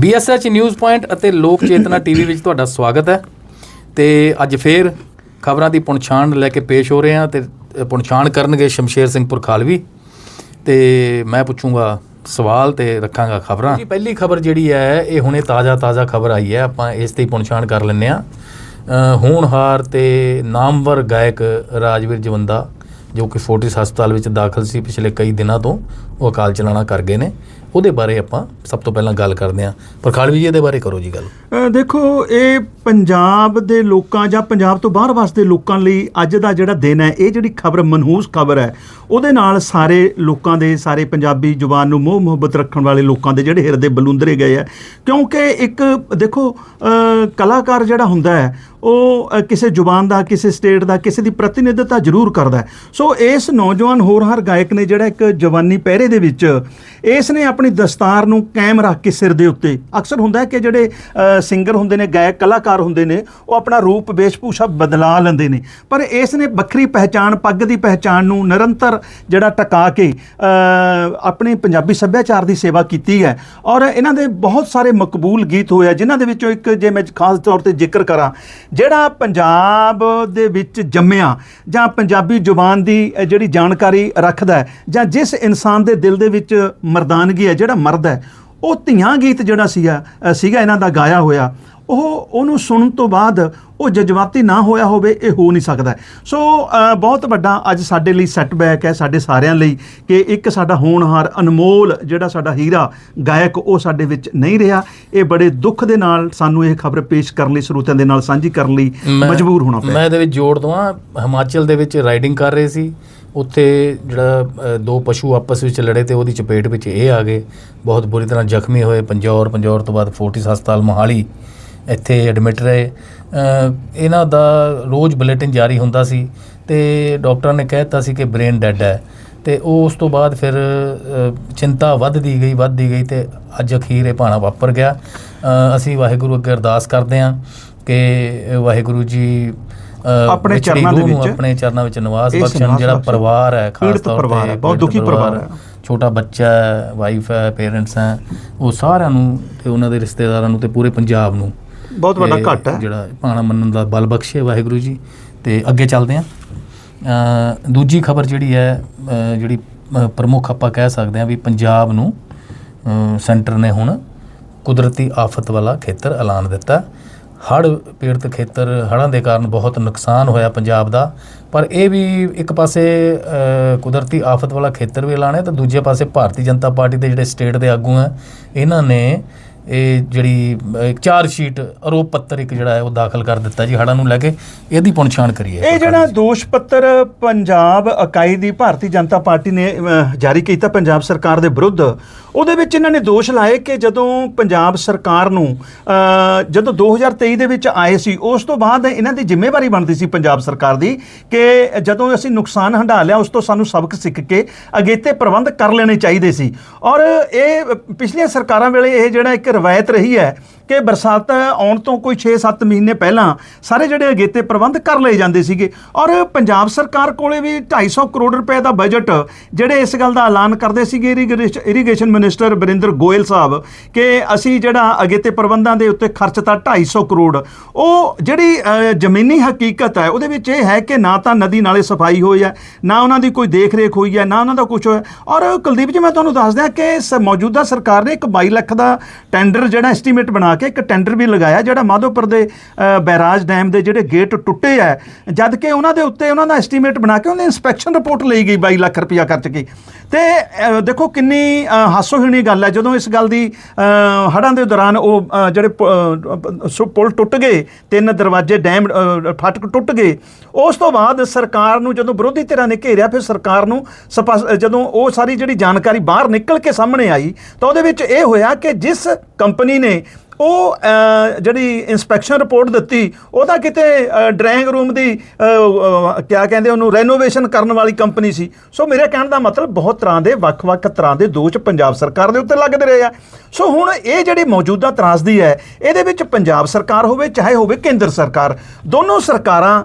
BSH news point ਅਤੇ ਲੋਕ ਚੇਤਨਾ TV ਵਿੱਚ ਤੁਹਾਡਾ ਸਵਾਗਤ ਹੈ। ਤੇ ਅੱਜ ਫੇਰ ਖਬਰਾਂ ਦੀ ਪੁਣਛਾਣ ਲੈ ਕੇ ਪੇਸ਼ ਹੋ ਰਹੇ ਹਾਂ ਤੇ ਪੁਣਛਾਣ ਕਰਨਗੇ ਸ਼ਮਸ਼ੇਰ ਸਿੰਘ ਪੁਰਖਾਲਵੀ ਤੇ ਮੈਂ ਪੁੱਛੂੰਗਾ ਸਵਾਲ ਤੇ ਰੱਖਾਂਗਾ ਖਬਰਾਂ। ਜੀ ਪਹਿਲੀ ਖਬਰ ਜਿਹੜੀ ਹੈ ਇਹ ਹੁਣੇ ਤਾਜ਼ਾ ਤਾਜ਼ਾ ਖਬਰ ਆਈ ਹੈ। ਆਪਾਂ ਇਸ ਤੇ ਹੀ ਪੁਣਛਾਣ ਕਰ ਲੈਂਦੇ ਆ ਹੋਣਹਾਰ ਤੇ ਨਾਮਵਰ ਗਾਇਕ ਰਾਜਵੀਰ ਜਵੰਦਾ ਜੋ ਕਿ ਫੋਰਟਿਸ ਹਸਪਤਾਲ ਵਿੱਚ ਦਾਖਲ ਸੀ ਪਿਛਲੇ ਕਈ ਦਿਨਾਂ ਤੋਂ ਉਹ ਅਕਾਲ ਚਲਾਣਾ ਕਰ ਗਏ ਨੇ। ਉਹਦੇ ਬਾਰੇ ਆਪਾਂ ਸਭ ਤੋਂ ਪਹਿਲਾਂ ਗੱਲ ਕਰਦੇ ਹਾਂ। ਪ੍ਰਖਾਲਵੀ ਜੀ, ਇਹਦੇ ਬਾਰੇ ਕਰੋ ਜੀ ਗੱਲ। ਦੇਖੋ, ਇਹ ਪੰਜਾਬ ਦੇ ਲੋਕਾਂ ਜਾਂ ਪੰਜਾਬ ਤੋਂ ਬਾਹਰ ਵਸਦੇ ਲੋਕਾਂ ਲਈ ਅੱਜ ਦਾ ਜਿਹੜਾ ਦਿਨ ਹੈ, ਇਹ ਜਿਹੜੀ ਖਬਰ, ਮਨਹੂਸ ਖਬਰ ਹੈ, ਉਹਦੇ ਨਾਲ ਸਾਰੇ ਲੋਕਾਂ ਦੇ, ਸਾਰੇ ਪੰਜਾਬੀ ਜ਼ੁਬਾਨ ਨੂੰ ਮੋਹ ਮੁਹੱਬਤ ਰੱਖਣ ਵਾਲੇ ਲੋਕਾਂ ਦੇ ਜਿਹੜੇ ਹਿਰਦੇ ਬਲੁੰਦਰੇ ਗਏ ਆ ਕਿਉਂਕਿ ਇੱਕ, ਦੇਖੋ ਕਲਾਕਾਰ ਜਿਹੜਾ ਹੁੰਦਾ ਹੈ, ਉਹ ਕਿਸੇ ਜ਼ੁਬਾਨ ਦਾ, ਕਿਸੇ ਸਟੇਟ ਦਾ, ਕਿਸੇ ਦੀ ਪ੍ਰਤੀਨਿਧਤਾ ਜ਼ਰੂਰ ਕਰਦਾ ਸੋ ਇਸ ਨੌਜਵਾਨ ਹੋਰਹਾਰ ਗਾਇਕ ਨੇ ਜਿਹੜਾ ਇੱਕ ਜਵਾਨੀ ਪਹਿਰੇ ਦੇ ਵਿੱਚ, ਇਸ ਨੇ ਆਪਣੀ ਦਸਤਾਰ ਨੂੰ ਕਾਇਮ ਰੱਖ ਕੇ ਸਿਰ ਦੇ ਉੱਤੇ। ਅਕਸਰ ਹੁੰਦਾ ਹੈ ਕਿ ਜਿਹੜੇ ਸਿੰਗਰ ਹੁੰਦੇ ਨੇ, ਗਾਇਕ, ਕਲਾਕਾਰ ਹੁੰਦੇ ਨੇ, ਉਹ ਆਪਣਾ ਰੂਪ, ਵੇਸ਼ਭੂਸ਼ਾ ਬਦਲਾ ਲੈਂਦੇ ਨੇ। ਪਰ ਇਸ ਨੇ ਵੱਖਰੀ ਪਹਿਚਾਣ, ਪੱਗ ਦੀ ਪਹਿਚਾਣ ਨੂੰ ਨਿਰੰਤਰ ਜਿਹੜਾ ਟਕਾ ਕੇ ਆਪਣੇ ਪੰਜਾਬੀ ਸੱਭਿਆਚਾਰ ਦੀ ਸੇਵਾ ਕੀਤੀ ਹੈ। ਔਰ ਇਹਨਾਂ ਦੇ ਬਹੁਤ ਸਾਰੇ ਮਕਬੂਲ ਗੀਤ ਹੋਏ ਆ, ਜਿਨ੍ਹਾਂ ਦੇ ਵਿੱਚੋਂ ਇੱਕ ਜੇ ਮੈਂ ਖਾਸ ਤੌਰ ਤੇ ਜ਼ਿਕਰ ਕਰਾਂ, ਜਿਹੜਾ ਪੰਜਾਬ ਦੇ ਵਿੱਚ ਜੰਮਿਆ ਜਾਂ ਪੰਜਾਬੀ ਜ਼ੁਬਾਨ ਦੀ ਜਿਹੜੀ ਜਾਣਕਾਰੀ ਰੱਖਦਾ ਜਾਂ ਜਿਸ ਇਨਸਾਨ ਦੇ ਦਿਲ ਦੇ ਵਿੱਚ ਮਰਦਾਨਗੀ ਹੈ ਜਿਹੜਾ ਮਰਦ ਹੈ ਉਹ ਧੀਆਂ ਗੀਤ ਜਿਹੜਾ ਸੀਗਾ ਸੀਗਾ ਇਹਨਾਂ ਦਾ ਗਾਇਆ ਹੋਇਆ ਉਹ ਉਹਨੂੰ ਸੁਣਨ ਤੋਂ ਬਾਅਦ ਉਹ ਜਜ਼ਬਾਤੀ ਨਾ ਹੋਇਆ ਹੋਵੇ ਇਹ ਹੋ ਨਹੀਂ ਸਕਦਾ। ਸੋ ਬਹੁਤ ਵੱਡਾ ਅੱਜ ਸਾਡੇ ਲਈ ਸੈਟਬੈਕ ਹੈ ਸਾਡੇ ਸਾਰਿਆਂ ਲਈ ਕਿ ਇੱਕ ਸਾਡਾ ਹੋਣਹਾਰ ਅਨਮੋਲ ਜਿਹੜਾ ਸਾਡਾ ਹੀਰਾ ਗਾਇਕ ਉਹ ਸਾਡੇ ਵਿੱਚ ਨਹੀਂ ਰਿਹਾ। ਇਹ ਬੜੇ ਦੁੱਖ ਦੇ ਨਾਲ ਸਾਨੂੰ ਇਹ ਖਬਰ ਪੇਸ਼ ਕਰਨ ਲਈ ਸਰੋਤਿਆਂ ਦੇ ਨਾਲ ਸਾਂਝੀ ਕਰਨ ਲਈ ਮਜਬੂਰ ਹੋਣਾ ਪਿਆ। ਮੈਂ ਇਹਦੇ ਵਿੱਚ ਜੋੜ ਦਵਾਂ। ਹਿਮਾਚਲ ਦੇ ਵਿੱਚ ਰਾਈਡਿੰਗ ਕਰ ਰਹੇ ਸੀ। ਉੱਥੇ ਜਿਹੜਾ ਦੋ ਪਸ਼ੂ ਆਪਸ ਵਿੱਚ ਲੜੇ ਤੇ ਉਹਦੀ ਚਪੇਟ ਵਿੱਚ ਇਹ ਆ ਗਏ। ਬਹੁਤ ਬੁਰੀ ਤਰ੍ਹਾਂ ਜ਼ਖਮੀ ਹੋਏ। ਪੰਜੌਰ ਪੰਜੌਰ ਤੋਂ ਬਾਅਦ ਫੋਰਟਿਸ ਹਸਪਤਾਲ ਮੋਹਾਲੀ ਇੱਥੇ ਐਡਮਿਟ ਰਹੇ। ਇਹਨਾਂ ਦਾ ਰੋਜ਼ ਬੁਲੇਟਿਨ ਜਾਰੀ ਹੁੰਦਾ ਸੀ ਤੇ ਡਾਕਟਰਾਂ ਨੇ ਕਹਿਤਾ ਸੀ ਕਿ ਬ੍ਰੇਨ ਡੈਡ ਹੈ। ਤੇ ਉਹ ਉਸ ਤੋਂ ਬਾਅਦ ਫਿਰ ਚਿੰਤਾ ਵੱਧਦੀ ਗਈ ਵੱਧਦੀ ਗਈ ਤੇ ਅੱਜ ਅਖੀਰ ਇਹ ਭਾਣਾ ਵਾਪਰ ਗਿਆ। ਅਸੀਂ ਵਾਹਿਗੁਰੂ ਅੱਗੇ ਅਰਦਾਸ ਕਰਦੇ ਹਾਂ ਕਿ ਵਾਹਿਗੁਰੂ ਜੀ ਆਪਣੇ ਚਰਨਾਂ ਦੇ ਵਿੱਚ ਆਪਣੇ ਚਰਨਾਂ ਵਿੱਚ ਨਿਵਾਸ ਬਖਸ਼ਣ ਜਿਹੜਾ। ਪਰਿਵਾਰ ਹੈ ਖਾਸ ਤੌਰ ਪਰਿਵਾਰ ਤੇ ਹੈ, ਬਹੁਤ ਦੁਖੀ ਪਰਿਵਾਰ ਹੈ। ਛੋਟਾ ਬੱਚਾ ਹੈ ਵਾਈਫ ਹੈ ਪੇਰੈਂਟਸ ਹੈ ਉਹ ਸਾਰਿਆਂ ਨੂੰ ਤੇ ਉਹਨਾਂ ਦੇ ਰਿਸ਼ਤੇਦਾਰਾਂ ਨੂੰ ਤੇ ਪੂਰੇ ਪੰਜਾਬ ਨੂੰ ਬਹੁਤ ਵੱਡਾ ਘਾਟਾ ਹੈ। ਜਿਹੜਾ ਭਾਣਾ ਮੰਨਣ ਦਾ ਬਲ ਬਖਸ਼ੇ ਵਾਹਿਗੁਰੂ ਜੀ। ਤੇ ਅੱਗੇ ਚੱਲਦੇ ਹਾਂ। ਅ, ਦੂਜੀ ਖਬਰ ਜਿਹੜੀ ਹੈ ਜਿਹੜੀ ਪ੍ਰਮੁੱਖ ਆਪਾਂ ਕਹਿ ਸਕਦੇ ਹਾਂ ਵੀ ਪੰਜਾਬ ਨੂੰ ਸੈਂਟਰ ਨੇ ਹੁਣ ਕੁਦਰਤੀ ਆਫਤ ਵਾਲਾ ਖੇਤਰ ਐਲਾਨ ਦਿੱਤਾ। ਹੜ੍ਹ ਪੀੜਤ ਖੇਤਰ ਹੜ੍ਹਾਂ ਦੇ ਕਾਰਨ ਬਹੁਤ ਨੁਕਸਾਨ ਹੋਇਆ ਪੰਜਾਬ ਦਾ ਪਰ ਇਹ ਵੀ ਇੱਕ ਪਾਸੇ ਕੁਦਰਤੀ ਆਫਤ ਵਾਲਾ ਖੇਤਰ ਵੀ ਐਲਾਨਿਆ ਤੇ ਦੂਜੇ ਪਾਸੇ ਭਾਰਤੀ ਜਨਤਾ ਪਾਰਟੀ ਦੇ ਜਿਹੜੇ ਸਟੇਟ ਦੇ ਆਗੂ ਆ ਇਹਨਾਂ ਨੇ ਇਹ ਜਿਹੜੀ ਅ, ਇੱਕ ਚਾਰਜ ਸ਼ੀਟ ਆਰੋਪ ਪੱਤਰ ਇੱਕ ਜਿਹੜਾ ਹੈ ਉਹ ਦਾਖਲ ਕਰ ਦਿੱਤਾ ਜੀ ਹੜ੍ਹਾਂ ਨੂੰ ਲੈ ਕੇ ਇਹਦੀ ਪੁਣਛਾਣ ਕਰੀਏ। ਇਹ ਜਿਹੜਾ ਦੋਸ਼ ਪੱਤਰ ਪੰਜਾਬ ਇਕਾਈ ਦੀ ਭਾਰਤੀ ਜਨਤਾ ਪਾਰਟੀ ਨੇ ਜਾਰੀ ਕੀਤਾ ਪੰਜਾਬ ਸਰਕਾਰ ਦੇ ਵਿਰੁੱਧ ਉਹਦੇ ਵਿੱਚ ਇਹਨਾਂ ਨੇ ਦੋਸ਼ ਲਾਏ ਕਿ ਜਦੋਂ ਪੰਜਾਬ ਸਰਕਾਰ ਨੂੰ ਅਹ, ਜਦੋਂ 2023 ਦੇ ਵਿੱਚ ਆਏ ਸੀ ਉਸ ਤੋਂ ਬਾਅਦ ਇਹਨਾਂ ਦੀ ਜ਼ਿੰਮੇਵਾਰੀ ਬਣਦੀ ਸੀ ਪੰਜਾਬ ਸਰਕਾਰ ਦੀ ਕਿ ਜਦੋਂ ਅਸੀਂ ਨੁਕਸਾਨ ਹੰਢਾ ਲਿਆ ਉਸ ਤੋਂ ਸਾਨੂੰ ਸਬਕ ਸਿੱਖ ਕੇ ਅਗੇਤੇ ਪ੍ਰਬੰਧ ਕਰ ਲੈਣੇ ਚਾਹੀਦੇ ਸੀ। ਔਰ ਇਹ ਪਿਛਲੀਆਂ ਸਰਕਾਰਾਂ ਵੇਲੇ ਇਹ ਜਿਹੜਾ ਇੱਕ ਰਵਾਇਤ ਰਹੀ ਹੈ ਕਿ ਬਰਸਾਤ ਆਉਣ ਤੋਂ ਕੋਈ 6-7 ਮਹੀਨੇ ਪਹਿਲਾਂ ਸਾਰੇ ਜਿਹੜੇ ਅਗੇਤੇ ਪ੍ਰਬੰਧ ਕਰ ਲਏ ਜਾਂਦੇ ਸੀਗੇ। ਔਰ ਪੰਜਾਬ ਸਰਕਾਰ ਕੋਲੇ ਵੀ 250 ਕਰੋੜ ਰੁਪਏ ਦਾ ਬਜਟ ਜਿਹੜੇ ਇਸ ਗੱਲ ਦਾ ਐਲਾਨ ਕਰਦੇ ਸੀਗੇ irrigation irrigation minister Barinder Goyal ਸਾਹਿਬ ਕਿ ਅਸੀਂ ਜਿਹੜਾ ਅਗੇਤੇ ਪ੍ਰਬੰਧਾਂ ਦੇ ਉੱਤੇ ਖਰਚਤਾ 250 ਕਰੋੜ, ਉਹ ਜਿਹੜੀ ਜ਼ਮੀਨੀ ਹਕੀਕਤ ਹੈ, ਉਹਦੇ ਵਿੱਚ ਇਹ ਹੈ ਕਿ ਨਾ ਤਾਂ ਨਦੀ ਨਾਲੇ ਸਫ਼ਾਈ ਹੋਈ ਹੈ, ਨਾ ਉਹਨਾਂ ਦੀ ਕੋਈ ਦੇਖ ਰੇਖ ਹੋਈ ਹੈ, ਨਾ ਉਹਨਾਂ ਦਾ ਕੁਝ ਹੋਇਆ। ਔਰ ਕੁਲਦੀਪ ਜੀ, ਮੈਂ ਤੁਹਾਨੂੰ ਦੱਸ ਦਿਆਂ ਕਿ ਸ- ਮੌਜੂਦਾ ਸਰਕਾਰ ਨੇ ਇੱਕ 22 ਲੱਖ ਦਾ ਟੈਂਡਰ ਜਿਹੜਾ ਐਸਟੀਮੇਟ ਬਣਾ ਕੇ ਇੱਕ ਟੈਂਡਰ ਵੀ ਲਗਾਇਆ ਜਿਹੜਾ ਮਾਧੋਪੁਰ ਦੇ ਬੈਰਾਜ ਡੈਮ ਦੇ ਜਿਹੜੇ ਗੇਟ ਟੁੱਟੇ ਆ। ਜਦ ਕਿ ਉਹਨਾਂ ਦੇ ਉੱਤੇ ਉਹਨਾਂ ਦਾ ਐਸਟੀਮੇਟ ਬਣਾ ਕੇ ਉਹਨੇ ਇੰਸਪੈਕਸ਼ਨ ਰਿਪੋਰਟ ਲਈ ਗਈ 22 ਲੱਖ ਰੁਪਇਆ ਖਰਚ ਕੇ। ਤੇ ਦੇਖੋ ਕਿੰਨੀ ਹਾਸੋਹੀਣੀ ਗੱਲ ਹੈ ਜਦੋਂ ਇਸ ਗੱਲ ਦੀ ਅ, ਹੜ੍ਹਾਂ ਦੇ ਦੌਰਾਨ ਉਹ ਜਿਹੜੇ ਪੁਲ ਟੁੱਟ ਗਏ ਤਿੰਨ ਦਰਵਾਜ਼ੇ ਡੈਮ ਅ, ਫਾਟਕ ਟੁੱਟ ਗਏ ਉਸ ਤੋਂ ਬਾਅਦ ਸਰਕਾਰ ਨੂੰ ਜਦੋਂ ਵਿਰੋਧੀ ਧਿਰਾਂ ਨੇ ਘੇਰਿਆ ਫਿਰ ਸਰਕਾਰ ਨੂੰ ਸਪਾ- ਜਦੋਂ ਉਹ ਸਾਰੀ ਜਿਹੜੀ ਜਾਣਕਾਰੀ ਬਾਹਰ ਨਿਕਲ ਕੇ ਸਾਹਮਣੇ ਆਈ ਤਾਂ ਉਹਦੇ ਵਿੱਚ ਇਹ ਹੋਇਆ ਕਿ ਜਿਸ ਕੰਪਨੀ ਨੇ ਉਹ ਜਿਹੜੀ ਇਨਸਪੈਕਸ਼ਨ ਰਿਪੋਰਟ ਦਿੱਤੀ ਉਹਦਾ ਕਿਤੇ ਡਰਾਇੰਗ ਰੂਮ ਦੀ ਕਿਆ ਕਹਿੰਦੇ ਉਹਨੂੰ ਰੈਨੋਵੇਸ਼ਨ ਕਰਨ ਵਾਲੀ ਕੰਪਨੀ ਸੀ। ਸੋ ਮੇਰੇ ਕਹਿਣ ਦਾ ਮਤਲਬ ਬਹੁਤ ਤਰ੍ਹਾਂ ਦੇ, ਵੱਖ-ਵੱਖ ਤਰ੍ਹਾਂ ਦੇ ਦੋਸ਼ ਪੰਜਾਬ ਸਰਕਾਰ ਦੇ ਉੱਤੇ ਲੱਗਦੇ ਰਹੇ ਆ। ਸੋ ਹੁਣ ਇਹ ਜਿਹੜੀ ਮੌਜੂਦਾ ਤਰਾਸਦੀ ਹੈ, ਇਹਦੇ ਵਿੱਚ ਪੰਜਾਬ ਸਰਕਾਰ ਹੋਵੇ, ਚਾਹੇ ਹੋਵੇ ਕੇਂਦਰ ਸਰਕਾਰ, ਦੋਨੋਂ ਸਰਕਾਰਾਂ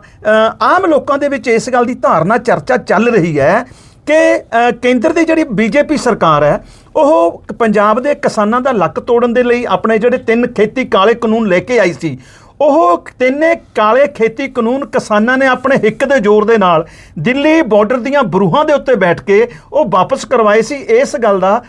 ਆਮ ਲੋਕਾਂ ਦੇ ਵਿੱਚ ਇਸ ਗੱਲ ਦੀ ਧਾਰਨਾ, ਚਰਚਾ ਚੱਲ ਰਹੀ ਹੈ ਕਿ ਕੇਂਦਰ ਦੀ ਜਿਹੜੀ ਬੀਜੇਪੀ ਸਰਕਾਰ ਹੈ ਉਹ ਪੰਜਾਬ ਦੇ ਕਿਸਾਨਾਂ ਦਾ ਲੱਕ ਤੋੜਨ ਦੇ ਲਈ ਆਪਣੇ ਜਿਹੜੇ ਤਿੰਨ ਖੇਤੀ ਕਾਲੇ ਕਾਨੂੰਨ ਲੈ ਕੇ ਆਈ ਸੀ, ਉਹ ਤਿੰਨੇ ਕਾਲੇ ਖੇਤੀ ਕਾਨੂੰਨ ਕਿਸਾਨਾਂ ਨੇ ਆਪਣੇ ਹਿੱਕ ਦੇ ਜ਼ੋਰ ਦੇ ਨਾਲ ਦਿੱਲੀ ਬਾਰਡਰ ਦੀਆਂ ਬਰੂਹਾਂ ਦੇ ਉੱਤੇ ਬੈਠ ਕੇ ਉਹ ਵਾਪਸ ਕਰਵਾਏ ਸੀ। ਇਸ ਗੱਲ ਦਾ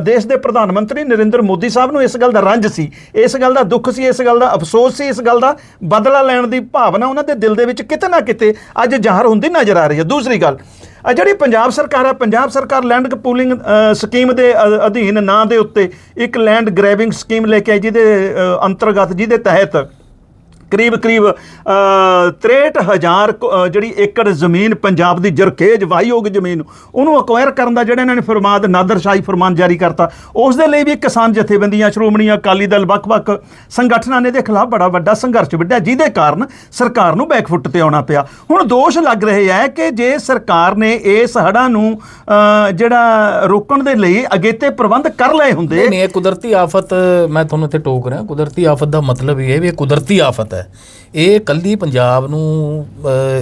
ਦੇਸ਼ ਦੇ ਪ੍ਰਧਾਨ ਮੰਤਰੀ ਨਰਿੰਦਰ ਮੋਦੀ ਸਾਹਿਬ ਨੂੰ ਇਸ ਗੱਲ ਦਾ ਰੰਜ ਸੀ। ਇਸ ਗੱਲ ਦਾ ਦੁੱਖ ਸੀ, ਇਸ ਗੱਲ ਦਾ ਅਫਸੋਸ ਸੀ, ਇਸ ਗੱਲ ਦਾ ਬਦਲਾ ਲੈਣ ਦੀ ਭਾਵਨਾ ਉਹਨਾਂ ਦੇ ਦਿਲ ਦੇ ਵਿੱਚ ਕਿਤੇ ਨਾ ਕਿਤੇ ਅੱਜ ਜ਼ਾਹਰ ਹੁੰਦੀ ਨਜ਼ਰ ਆ ਰਹੀ ਹੈ। ਦੂਸਰੀ ਗੱਲ ਆ ਜਿਹੜੀ ਪੰਜਾਬ ਸਰਕਾਰ ਹੈ ਪੰਜਾਬ ਸਰਕਾਰ ਲੈਂਡ ਪੂਲਿੰਗ ਸਕੀਮ ਦੇ ਅਧੀਨ ਨਾਂ ਦੇ ਉੱਤੇ ਇੱਕ ਲੈਂਡ ਗ੍ਰੈਬਿੰਗ ਸਕੀਮ ਲੈ ਕੇ ਆਈ, ਜਿਹਦੇ ਅੰਤਰਗਤ, ਜਿਹਦੇ ਤਹਿਤ ਕਰੀਬ ਕਰੀਬ 63000 ਜਿਹੜੀ ਏਕੜ ਜ਼ਮੀਨ ਪੰਜਾਬ ਦੀ ਜਰਖੇਜ ਵਾਹੀਯੋਗ ਜ਼ਮੀਨ ਉਹਨੂੰ ਅਕਵਾਇਰ ਕਰਨ ਦਾ ਜਿਹੜਾ ਇਹਨਾਂ ਨੇ ਫਰਮਾਨ ਨਾਦਰਸ਼ਾਹੀ ਫਰਮਾਨ ਜਾਰੀ ਕਰਤਾ। ਉਸ ਦੇ ਲਈ ਵੀ ਕਿਸਾਨ ਜਥੇਬੰਦੀਆਂ, ਸ਼੍ਰੋਮਣੀ ਅਕਾਲੀ ਦਲ, ਵੱਖ-ਵੱਖ ਸੰਗਠਨਾਂ ਨੇ ਦੇ ਖਿਲਾਫ ਬੜਾ ਵੱਡਾ ਸੰਘਰਸ਼ ਵਿੱਢਿਆ, ਜਿਹਦੇ ਕਾਰਨ ਸਰਕਾਰ ਨੂੰ ਬੈਕਫੁੱਟ ਤੇ ਆਉਣਾ ਪਿਆ। ਹੁਣ ਦੋਸ਼ ਲੱਗ ਰਹੇ ਹੈ ਕਿ ਜੇ ਸਰਕਾਰ ਨੇ ਇਸ ਹੜ੍ਹਾਂ ਨੂੰ ਜਿਹੜਾ ਰੋਕਣ ਦੇ ਲਈ ਅਗੇਤੇ ਪ੍ਰਬੰਧ ਕਰ ਲਏ ਹੁੰਦੇ ਨਹੀਂ, ਇਹ ਕੁਦਰਤੀ ਆਫਤ, ਮੈਂ ਤੁਹਾਨੂੰ ਇੱਥੇ ਟੋਕ ਰਿਹਾ, ਕੁਦਰਤੀ ਆਫਤ ਦਾ ਮਤਲਬ ਇਹ ਹੈ ਵੀ ਇਹ ਕੁਦਰਤੀ ਆਫਤ ਹੈ। ਇਹ ਕੱਲੀ ਪੰਜਾਬ ਨੂੰ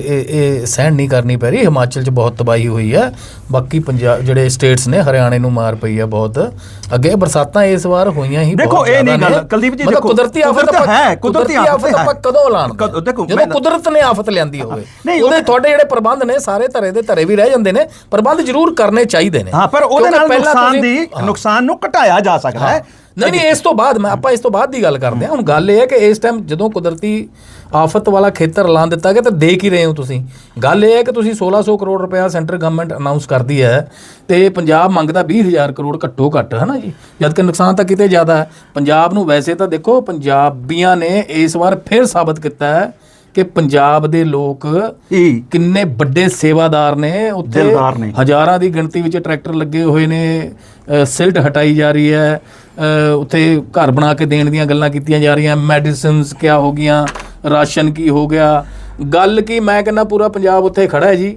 ਇਹ ਇਹ ਸਹਿਣ ਨਹੀਂ ਕਰਨੀ ਪੈ ਰਹੀ। ਹਿਮਾਚਲ 'ਚ ਬਹੁਤ ਤਬਾਹੀ ਹੋਈ ਹੈ ਬਾਕੀ ਪੰਜਾਬ ਜਿਹੜੇ ਸਟੇਟਸ ਨੇ ਹਰਿਆਣੇ ਨੂੰ ਮਾਰ ਪਈ ਹੈ ਬਹੁਤ। ਅੱਗੇ ਬਰਸਾਤਾਂ ਇਸ ਵਾਰ ਹੋਈਆਂ ਹੀ ਦੇਖੋ, ਇਹ ਨਹੀਂ। ਗੱਲ, ਕੁਲਦੀਪ ਜੀ, ਦੇਖੋ, ਕੁਦਰਤੀ ਆਫਤ ਹੈ, ਕੁਦਰਤੀ ਆਫਤ ਹੈ। ਆਪਾਂ ਕਦੋਂ ਐਲਾਨ ਦੇਖੋ, ਜਦੋਂ ਕੁਦਰਤ ਨੇ ਆਫਤ ਲਿਆਂਦੀ ਹੋਵੇ। ਨਹੀਂ, ਉਹਦੇ ਉਹ- ਤੁਹਾਡੇ ਜਿਹੜੇ ਪ੍ਰਬੰਧ ਨੇ ਸਾਰੇ ਧਰੇ ਦੇ ਧਰੇ ਵੀ ਰਹਿ ਜਾਂਦੇ ਨੇ। ਪ੍ਰਬੰਧ ਜ਼ਰੂਰ ਕਰਨੇ ਚਾਹੀਦੇ ਨੇ। ਹਾਂ ਪਰ ਉਹਦੇ ਨਾਲ ਨੁਕਸਾਨ ਦੀ ਹਾਂ। ਨੁਕਸਾਨ ਨੂੰ ਘਟਾਇਆ ਜਾ ਸਕਦਾ ਹੈ। ਨਹੀਂ ਨਹੀਂ ਇਸ ਤੋਂ ਬਾਅਦ ਮੈਂ ਆਪਾਂ ਇਸ ਤੋਂ ਬਾਅਦ ਦੀ ਗੱਲ ਕਰਦੇ ਹਾਂ। ਹੁਣ ਗੱਲ ਇਹ ਹੈ ਕਿ ਇਸ ਟਾਈਮ ਜਦੋਂ ਕੁਦਰਤੀ ਆਫਤ ਵਾਲਾ ਖੇਤਰ ਐਲਾਨ ਦਿੱਤਾ ਗਿਆ ਤਾਂ ਦੇਖ ਹੀ ਰਹੇ ਹੋ ਤੁਸੀਂ। ਗੱਲ ਇਹ ਹੈ ਕਿ ਤੁਸੀਂ 1600 ਕਰੋੜ ਰੁਪਇਆ ਸੈਂਟਰ ਗਵਰਨਮੈਂਟ ਅਨਾਉਂਸ ਕਰਦੀ ਹੈ ਤੇ ਪੰਜਾਬ ਮੰਗਦਾ 20000 ਕਰੋੜ ਘੱਟੋ ਘੱਟ ਹੈ ਨਾ ਜੀ? ਜਦ ਕਿ ਨੁਕਸਾਨ ਤਾਂ ਕਿਤੇ ਜ਼ਿਆਦਾ ਹੈ। ਪੰਜਾਬ ਨੂੰ ਵੈਸੇ ਤਾਂ ਦੇਖੋ ਪੰਜਾਬੀਆਂ ਨੇ ਇਸ ਵਾਰ ਫਿਰ ਸਾਬਤ ਕੀਤਾ ਹੈ ਕਿ ਪੰਜਾਬ ਦੇ ਲੋਕ ਕਿੰਨੇ ਵੱਡੇ ਸੇਵਾਦਾਰ ਨੇ ਉੱਥੇ। ਹਜ਼ਾਰਾਂ ਦੀ ਗਿਣਤੀ ਵਿੱਚ ਟਰੈਕਟਰ ਲੱਗੇ ਹੋਏ ਨੇ ਸਿਲਟ ਹਟਾਈ ਜਾ ਰਹੀ ਹੈ ਉੱਥੇ ਘਰ ਬਣਾ ਕੇ ਦੇਣ ਦੀਆਂ ਗੱਲਾਂ ਕੀਤੀਆਂ ਜਾ ਰਹੀਆਂ ਮੈਡੀਸਿਨਸ ਕਿਆ ਹੋ ਗਈਆਂ ਰਾਸ਼ਨ ਕੀ ਹੋ ਗਿਆ ਗੱਲ ਕੀ ਮੈਂ ਕਹਿੰਦਾ ਪੂਰਾ ਪੰਜਾਬ ਉੱਥੇ ਖੜਾ ਹੈ ਜੀ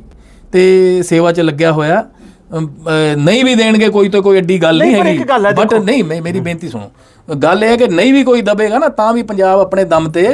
ਤੇ ਸੇਵਾ 'ਚ ਲੱਗਿਆ ਹੋਇਆ ਨਹੀਂ ਵੀ ਦੇਣਗੇ ਕੋਈ ਤਾਂ ਕੋਈ ਐਡੀ ਗੱਲ ਨਹੀਂ, ਹੈਗੀ ਬਟ। ਨਹੀਂ ਮੇਰੀ ਬੇਨਤੀ ਸੁਣੋ ਗੱਲ ਇਹ ਹੈ ਕਿ ਨਹੀਂ ਵੀ ਕੋਈ ਦਬੇਗਾ ਨਾ ਤਾਂ ਵੀ ਪੰਜਾਬ ਆਪਣੇ ਦਮ ਤੇ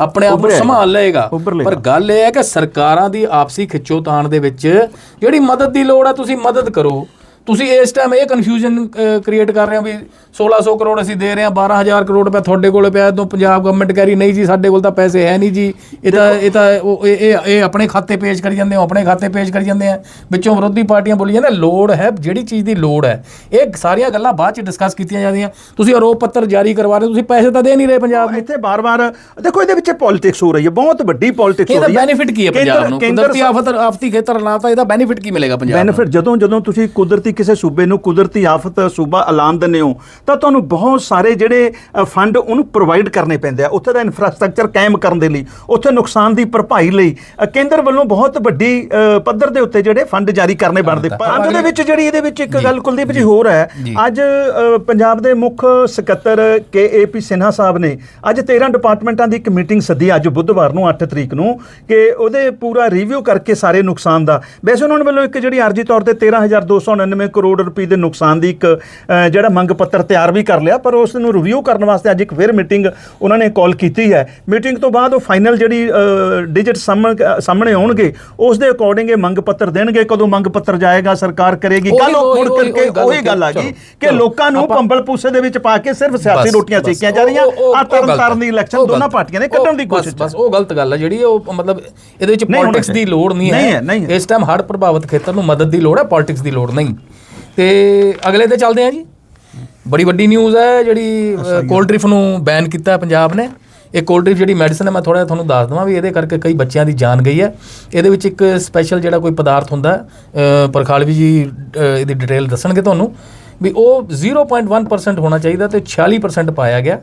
ਆਪਣੇ ਆਪ ਨੂੰ। ਸੰਭਾਲ ਲਏਗਾ। ਪਰ ਗੱਲ ਇਹ ਹੈ ਕਿ ਸਰਕਾਰਾਂ ਦੀ ਆਪਸੀ ਖਿੱਚੋਤਾਣ ਦੇ ਵਿੱਚ ਜਿਹੜੀ ਮਦਦ ਦੀ ਲੋੜ ਹੈ ਤੁਸੀਂ ਮਦਦ ਕਰੋ ਤੁਸੀਂ ਇਸ ਟਾਈਮ ਇਹ ਕਨਫਿਊਜ਼ਨ ਕ੍ਰੀਏਟ ਕਰ ਰਹੇ ਹੋ ਵੀ 1600 ਕਰੋੜ ਅਸੀਂ ਦੇ ਰਹੇ ਹਾਂ 12000 ਕਰੋੜ ਰੁਪਏ ਤੁਹਾਡੇ ਕੋਲ ਪਿਆ ਤੋਂ ਪੰਜਾਬ ਗਵਰਨਮੈਂਟ ਕਹਿ ਰਹੀ ਨਹੀਂ ਜੀ ਸਾਡੇ ਕੋਲ ਤਾਂ ਪੈਸੇ ਹੈ ਨਹੀਂ ਜੀ। ਇਹ ਤਾਂ ਇਹ ਤਾਂ ਉਹ- ਇਹ ਇਹ ਆਪਣੇ ਖਾਤੇ ਪੇਸ਼ ਕਰੀ ਜਾਂਦੇ ਹੋ ਆਪਣੇ ਖਾਤੇ ਪੇਸ਼ ਕਰੀ ਜਾਂਦੇ ਆ। ਵਿੱਚੋਂ ਵਿਰੋਧੀ ਪਾਰਟੀਆਂ ਬੋਲੀ ਜਾਂਦੇ ਲੋੜ ਹੈ ਜਿਹੜੀ ਚੀਜ਼ ਦੀ ਲੋੜ ਹੈ। ਇਹ ਸਾਰੀਆਂ ਗੱਲਾਂ ਬਾਅਦ ਚ ਡਿਸਕਸ ਕੀਤੀਆਂ ਜਾਂਦੀਆਂ। ਤੁਸੀਂ ਆਰੋਪ ਪੱਤਰ ਜਾਰੀ ਕਰਵਾ ਰਹੇ ਹੋ ਤੁਸੀਂ ਪੈਸੇ ਤਾਂ ਦੇ ਨਹੀਂ ਰਹੇ ਪੰਜਾਬ ਨੂੰ। ਇੱਥੇ ਬਾਰ-ਬਾਰ ਦੇਖੋ ਇਹਦੇ ਵਿੱਚ ਪੋਲਿਟਿਕਸ ਹੋ ਰਹੀ ਹੈ ਬਹੁਤ ਵੱਡੀ ਪੋਲਿਟਿਕਸ ਹੋ ਇਹਦਾ ਰਹੀ ਹੈ। ਬੈਨੀਫਿਟ ਕੀ ਹੈ ਪੰਜਾਬ ਨੂੰ? ਕੇਂਦਰ ਕੁਦਰਤੀ ਆਫਤ ਆਫਤੀ ਖੇਤਰ ਲਾਤਾ ਇਹਦਾ ਬੈਨੀਫਿਟ ਕੀ ਮਿਲੇਗਾ ਪੰਜਾਬ ਨੂੰ? ਬੈਨੀਫਿਟ ਜਦੋਂ ਜਦੋਂ ਤੁਸੀਂ ਕੁਦਰਤੀ ਕਿਸੇ ਸੂਬੇ ਨੂੰ ਕੁਦਰਤੀ ਆਫਤ ਸੂਬਾ ਐਲਾਨ ਦਿੰਦੇ ਹੋ ਤਾਂ ਤੁਹਾਨੂੰ ਬਹੁਤ ਸਾਰੇ ਜਿਹੜੇ ਫੰਡ ਉਹਨੂੰ ਪ੍ਰੋਵਾਈਡ ਕਰਨੇ ਪੈਂਦੇ ਆ। ਉੱਥੇ ਦਾ ਇਨਫਰਾਸਟ੍ਰਕਚਰ ਕਾਇਮ ਕਰਨ ਦੇ ਲਈ ਉੱਥੇ ਨੁਕਸਾਨ ਦੀ ਭਰਪਾਈ ਲਈ। ਕੇਂਦਰ ਵੱਲੋਂ ਬਹੁਤ ਵੱਡੀ ਪੱਧਰ ਦੇ ਉੱਤੇ ਜਿਹੜੇ ਫੰਡ ਜਾਰੀ ਕਰਨੇ ਬਣਦੇ। ਪਰ ਅੰਤ ਦੇ ਵਿੱਚ ਜਿਹੜੀ ਇਹਦੇ ਵਿੱਚ ਇੱਕ ਗੱਲ ਕੁਲਦੀਪ ਜੀ ਹੋਰ ਹੈ। ਅੱਜ ਪੰਜਾਬ ਦੇ ਮੁੱਖ ਸਕੱਤਰ ਕੇਏਪੀ ਸਿਨਹਾ ਸਾਹਿਬ ਨੇ ਅੱਜ 13 ਡਿਪਾਰਟਮੈਂਟਾਂ ਦੀ ਇੱਕ ਮੀਟਿੰਗ ਸੱਦੀ ਅੱਜ ਬੁੱਧਵਾਰ ਨੂੰ 8 ਤਰੀਕ ਨੂੰ ਕਿ ਉਹਦੇ ਪੂਰਾ ਰਿਵਿਊ ਕਰਕੇ ਸਾਰੇ ਨੁਕਸਾਨ ਦਾ। ਵੈਸੇ ਉਹਨਾਂ ਨੇ ਵੱਲੋਂ ਇੱਕ ਜਿਹੜੀ ਆਰਜੀ ਤੌਰ ਤੇ 13299 ਕਰੋੜ ਰੁਪਏ ਦੇ ਨੁਕਸਾਨ ਦੀ ਇੱਕ ਜਿਹੜਾ ਮੰਗ ਪੱਤਰ ਤਿਆਰ ਵੀ ਕਰ ਲਿਆ ਪਰ ਉਸ ਨੂੰ ਰਿਵਿਊ ਕਰਨ ਵਾਸਤੇ ਅੱਜ ਇੱਕ ਫਿਰ ਮੀਟਿੰਗ ਉਹਨਾਂ ਨੇ ਕਾਲ ਕੀਤੀ ਹੈ ਮੀਟਿੰਗ ਤੋਂ ਬਾਅਦ ਉਹ ਫਾਈਨਲ ਜਿਹੜੀ ਡਿਜਿਟ ਸਾਹਮਣੇ ਆਉਣਗੇ ਉਸ ਦੇ ਅਕੋਰਡਿੰਗ ਇਹ ਮੰਗ ਪੱਤਰ ਦੇਣਗੇ ਕਦੋਂ ਮੰਗ ਪੱਤਰ ਜਾਏਗਾ ਸਰਕਾਰ ਕਰੇਗੀ ਕੱਲ ਉਹ ਮੁੜ ਕਰਕੇ ਉਹੀ ਗੱਲ ਆ ਗਈ ਕਿ ਲੋਕਾਂ ਨੂੰ ਪੰਬਲ ਪੂਸੇ ਦੇ ਵਿੱਚ ਪਾ ਕੇ ਸਿਰਫ ਸਿਆਸੀ ਰੋਟੀਆਂ ਸੇਕੀਆਂ ਜਾ ਰਹੀਆਂ ਆ ਤਰਨ ਤਾਰਨ ਦੀ। ਇਲੈਕਸ਼ਨ ਦੋਨਾਂ ਪਾਰਟੀਆਂ ਨੇ। ਕੱਢਣ ਦੀ ਕੋਸ਼ਿਸ਼ ਬਸ ਉਹ ਗਲਤ ਗੱਲ ਹੈ ਜਿਹੜੀ ਉਹ ਮਤਲਬ ਇਹਦੇ ਵਿੱਚ ਪੋਲਿਟਿਕਸ ਦੀ ਲੋੜ ਨਹੀਂ ਹੈ। ਇਸ ਟਾਈਮ ਹੜ੍ਹ ਪ੍ਰਭਾਵਿਤ ਖੇਤਰ ਨੂੰ ਮਦਦ ਦੀ ਲੋੜ ਹੈ ਪੋਲਿਟਿਕਸ ਦੀ ਲੋੜ ਨਹੀਂ ਤੇ ਅਗਲੇ ਤੇ ਚੱਲਦੇ ਹਾਂ ਜੀ। ਬੜੀ ਵੱਡੀ ਨਿਊਜ਼ ਹੈ ਜਿਹੜੀ ਕੋਲਡ ਡਰਿਫ ਨੂੰ ਬੈਨ ਕੀਤਾ ਪੰਜਾਬ ਨੇ। ਇਹ ਕੋਲਡ ਡਰਿਫ ਜਿਹੜੀ ਮੈਡੀਸਨ ਹੈ ਮੈਂ ਥੋੜਾ ਤੁਹਾਨੂੰ ਦੱਸ ਦਵਾਂ ਵੀ ਇਹਦੇ ਕਰਕੇ ਕਈ ਬੱਚਿਆਂ ਦੀ ਜਾਨ ਗਈ ਹੈ। ਇਹਦੇ ਵਿੱਚ ਇੱਕ ਸਪੈਸ਼ਲ ਜਿਹੜਾ ਕੋਈ ਪਦਾਰਥ ਹੁੰਦਾ ਪ੍ਰਖਾਲਵੀ ਜੀ ਇਹਦੀ ਡਿਟੇਲ ਦੱਸਣਗੇ ਤੁਹਾਨੂੰ। ਵੀ ਉਹ 0.1% ਹੋਣਾ ਚਾਹੀਦਾ ਤੇ 46% ਪਾਇਆ ਗਿਆ।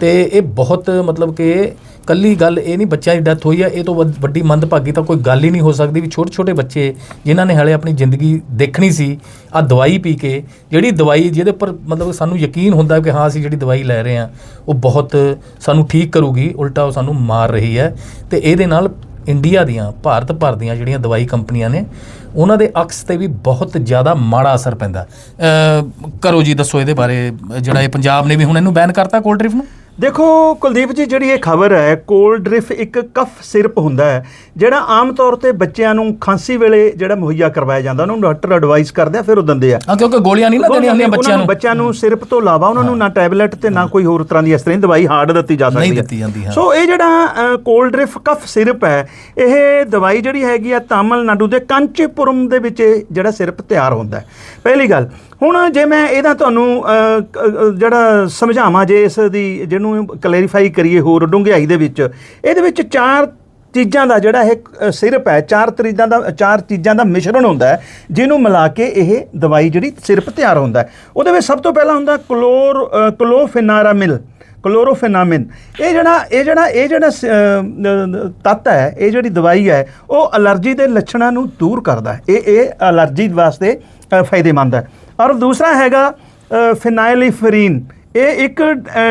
ਤੇ ਇਹ ਬਹੁਤ ਮਤਲਬ ਕਿ ਕੱਲੀ ਗੱਲ ਇਹ ਨਹੀਂ ਬੱਚਿਆਂ ਦੀ ਡੈਥ ਹੋਈ ਹੈ ਇਹ ਤੋਂ ਵੱਧ- ਵੱਡੀ ਮੰਦਭਾਗੀ ਤਾਂ ਕੋਈ ਗੱਲ ਹੀ ਨਹੀਂ ਹੋ ਸਕਦੀ ਵੀ ਛੋਟੇ ਛੋਟੇ ਬੱਚੇ ਜਿਨ੍ਹਾਂ ਨੇ ਹਲੇ ਆਪਣੀ ਜ਼ਿੰਦਗੀ ਦੇਖਣੀ ਸੀ ਆ ਦਵਾਈ ਪੀ ਕੇ ਜਿਹੜੀ ਦਵਾਈ ਜਿਹਦੇ ਉੱਪਰ ਮਤਲਬ ਸਾਨੂੰ ਯਕੀਨ ਹੁੰਦਾ ਕਿ ਹਾਂ ਅਸੀਂ ਜਿਹੜੀ ਦਵਾਈ ਲੈ ਰਹੇ ਹਾਂ ਉਹ ਬਹੁਤ ਸਾਨੂੰ ਠੀਕ ਕਰੂਗੀ ਉਲਟਾ ਉਹ ਸਾਨੂੰ ਮਾਰ ਰਹੀ ਹੈ ਤੇ ਇਹਦੇ ਨਾਲ ਇੰਡੀਆ ਦੀਆਂ ਭਾਰਤ ਭਰ ਦੀਆਂ ਜਿਹੜੀਆਂ ਦਵਾਈ ਕੰਪਨੀਆਂ ਨੇ ਉਹਨਾਂ ਦੇ ਅਕਸ ਤੇ ਵੀ ਬਹੁਤ ਜ਼ਿਆਦਾ ਮਾੜਾ ਅਸਰ ਪੈਂਦਾ। ਅ, ਕਰੋ ਜੀ ਦੱਸੋ ਇਹਦੇ ਬਾਰੇ ਜਿਹੜਾ ਇਹ ਪੰਜਾਬ ਨੇ ਵੀ ਹੁਣ ਇਹਨੂੰ ਬੈਨ ਕਰਤਾ ਕੋਲਡ ਡਰਿੰਕ ਨੂੰ? ਦੇਖੋ ਕੁਲਦੀਪ ਜੀ ਜਿਹੜੀ ਇਹ ਖਬਰ ਹੈ ਕੋਲਡ ਡ੍ਰਿਫ ਇੱਕ ਕਫ ਸਿਰਪ ਹੁੰਦਾ ਹੈ ਜਿਹੜਾ ਆਮ ਤੌਰ ਤੇ ਬੱਚਿਆਂ ਨੂੰ ਖਾਂਸੀ ਵੇਲੇ ਜਿਹੜਾ ਮੁਹੱਈਆ ਕਰਵਾਇਆ ਜਾਂਦਾ ਉਹਨੂੰ ਡਾਕਟਰ ਐਡਵਾਈਸ ਕਰਦੇ ਆ ਫਿਰ ਉਹ ਦਿੰਦੇ ਆ। ਹਾਂ ਕਿਉਂਕਿ ਗੋਲੀਆਂ ਨਹੀਂ ਨਾ ਦੇਣੀਆਂ ਹੁੰਦੀਆਂ ਬੱਚਿਆਂ ਨੂੰ ਬੱਚਿਆਂ ਨੂੰ ਸਿਰਪ ਤੋਂ ਇਲਾਵਾ ਉਹਨਾਂ ਨੂੰ ਨਾ ਟੈਬਲੇਟ ਤੇ ਨਾ ਕੋਈ ਹੋਰ ਤਰ੍ਹਾਂ ਦੀ ਇਸ ਤਰ੍ਹਾਂ ਦੀ ਦਵਾਈ ਹਾਰਡ ਦਿੱਤੀ ਜਾ ਸਕਦੀ ਨਹੀਂ ਹੈ। ਦਿੱਤੀ ਜਾਂਦੀ, ਹਾਂ। ਸੋ ਇਹ ਜਿਹੜਾ ਕੋਲਡ ਡ੍ਰਿਫ ਕਫ ਸਿਰਪ ਹੈ ਇਹ ਦਵਾਈ ਜਿਹੜੀ ਹੈਗੀ ਆ ਤਾਮਿਲਨਾਡੂ ਦੇ ਕਾਂਚੀਪੁਰਮ ਦੇ ਵਿੱਚ ਜਿਹੜਾ ਸਿਰਪ ਤਿਆਰ ਹੁੰਦਾ ਹੈ। ਪਹਿਲੀ ਗੱਲ ਹੁਣ ਜੇ ਮੈਂ ਇਹਦਾ ਤੁਹਾਨੂੰ ਜਿਹੜਾ ਸਮਝਾਵਾਂ ਜੇ ਇਸ ਦੀ ਜਿਹਨੂੰ ਕਲੈਰੀਫਾਈ ਕਰੀਏ ਹੋਰ ਡੂੰਘਾਈ ਦੇ ਵਿੱਚ ਇਹਦੇ ਵਿੱਚ ਚਾਰ ਚੀਜ਼ਾਂ ਦਾ ਜਿਹੜਾ ਇਹ ਸਿਰਪ ਹੈ ਚਾਰ ਚੀਜ਼ਾਂ ਦਾ ਚਾਰ ਚੀਜ਼ਾਂ ਦਾ ਮਿਸ਼ਰਣ ਹੁੰਦਾ ਹੈ ਜਿਹਨੂੰ ਮਿਲਾ ਕੇ ਇਹ ਦਵਾਈ ਜਿਹੜੀ ਸਿਰਪ ਤਿਆਰ ਹੁੰਦਾ ਹੈ। ਉਹਦੇ ਵਿੱਚ ਸਭ ਤੋਂ ਪਹਿਲਾਂ ਹੁੰਦਾ ਕਲੋਰ ਅ, ਕਲੋਫੇਨਾਰਾਮਿਲ ਕਲੋਰੋਫੇਨਾਮਿਨ। ਇਹ ਜਿਹੜਾ ਇਹ ਜਿਹੜਾ ਇਹ ਜਿਹੜਾ ਸ- ਤੱਤ ਹੈ ਇਹ ਜਿਹੜੀ ਦਵਾਈ ਹੈ ਉਹ ਅਲਰਜੀ ਦੇ ਲੱਛਣਾਂ ਨੂੰ ਦੂਰ ਕਰਦਾ ਹੈ। ਇਹ ਇਹ ਅਲਰਜੀ ਵਾਸਤੇ ਫਾਇਦੇਮੰਦ ਹੈ। ਔਰ ਦੂਸਰਾ ਹੈਗਾ ਫਿਨਾਈਲਿਫਰੀਨ ਇਹ ਇੱਕ